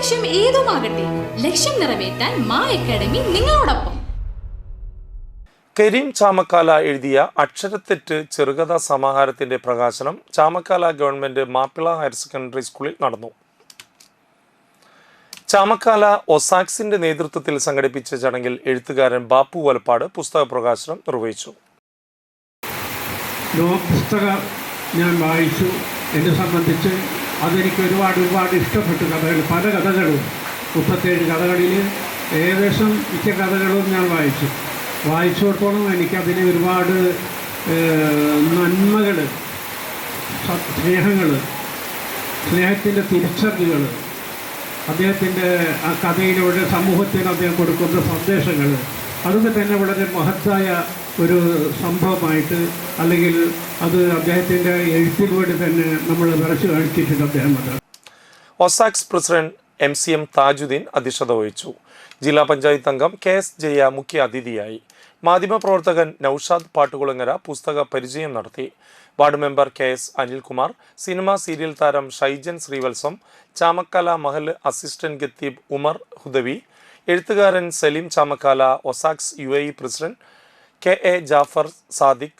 ലക്ഷ്യം ഏതുമാകട്ടെ ലക്ഷ്യം നിറവേറ്റാൻ മാ അക്കാഡമി നിങ്ങളോടൊപ്പം. കരീം ചാമക്കാല എഴുതിയ അക്ഷരത്തെറ്റ് ചെറുകഥാ സമാഹാരത്തിന്റെ പ്രകാശനം Chamakkala government Mappila higher secondary സ്കൂളിൽ നടന്നു. ചാമക്കാല ഒസാക്സിന്റെ നേതൃത്വത്തിൽ സംഘടിപ്പിച്ച ചടങ്ങിൽ എഴുത്തുകാരൻ ബാപ്പു വലപ്പാട് പുസ്തക പ്രകാശനം നിർവഹിച്ചു. പുസ്തകം ഞാൻ വായിച്ചു. എന്നെ സംബന്ധിച്ച് അതെനിക്ക് ഒരുപാട് ഒരുപാട് ഇഷ്ടപ്പെട്ട കഥകൾ പല കഥകളും. മുപ്പത്തേഴ് കഥകളിൽ ഏകദേശം മിക്ക കഥകളും ഞാൻ വായിച്ചു. വായിച്ചിടത്തോളം എനിക്കതിന് ഒരുപാട് നന്മകൾ സ്നേഹങ്ങൾ സ്നേഹത്തിന്റെ തിരിച്ചറിവുകൾ അദ്ദേഹത്തിന്റെ ആ കഥയിലൂടെ സമൂഹത്തിന് അദ്ദേഹം കൊടുക്കുന്ന സന്ദേശങ്ങൾ അതൊക്കെ തന്നെ വളരെ മഹത്തായ ഒരു സംഭവമായിട്ട് അല്ലെങ്കിൽ അത് അദ്ദേഹത്തിന്റെ എഴുത്തിലൂടെ തന്നെ നമ്മൾ വരച്ചു കാണിച്ചിട്ടുണ്ട് അദ്ദേഹം അത്. ഒസാക്സ് president M C M Thajudheen അധ്യക്ഷത വഹിച്ചു. ജില്ലാ പഞ്ചായത്ത് അംഗം കെ എസ് ജയ മുഖ്യ അതിഥിയായി. മാധ്യമപ്രവർത്തകൻ നൌഷാദ് പാട്ടുകുളങ്ങര പുസ്തക പരിചയം നടത്തി. Ward member K S Anilkumar cinema serial താരം ഷൈജൻ ശ്രീവത്സം ചാമക്കാല മഹൽ അസിസ്റ്റന്റ് ഗത്തീബ് ഉമർ ഹുദവി എഴുത്തുകാരൻ Saleem Chamakkala ഒസാക്സ് U A president K A Jafar Sadiq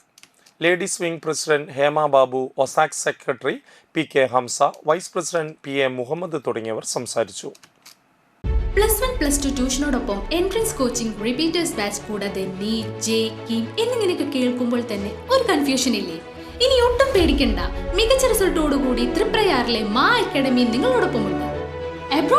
ladies wing president Hema Babu ഒസാക്സ് secretary P K Hamza vice president P A Muhammad തുടങ്ങിയവർ സംസാരിച്ചു. പ്ലസ് വൺ പ്ലസ് ടു ട്യൂഷനോടൊപ്പം entrance coaching repeaters batch കൂടാതെ NEET J KEAM എന്നിങ്ങനെയൊക്കെ കേൾക്കുമ്പോൾ തന്നെ ഒരു confusion ഇല്ലേ? ഇനി ഒട്ടും പേടിക്കണ്ട. മികച്ച റിസൾട്ടോടുകൂടി തൃപ്രയാറിലെ മാ അക്കാഡമി നിങ്ങളോടൊപ്പമുണ്ട്.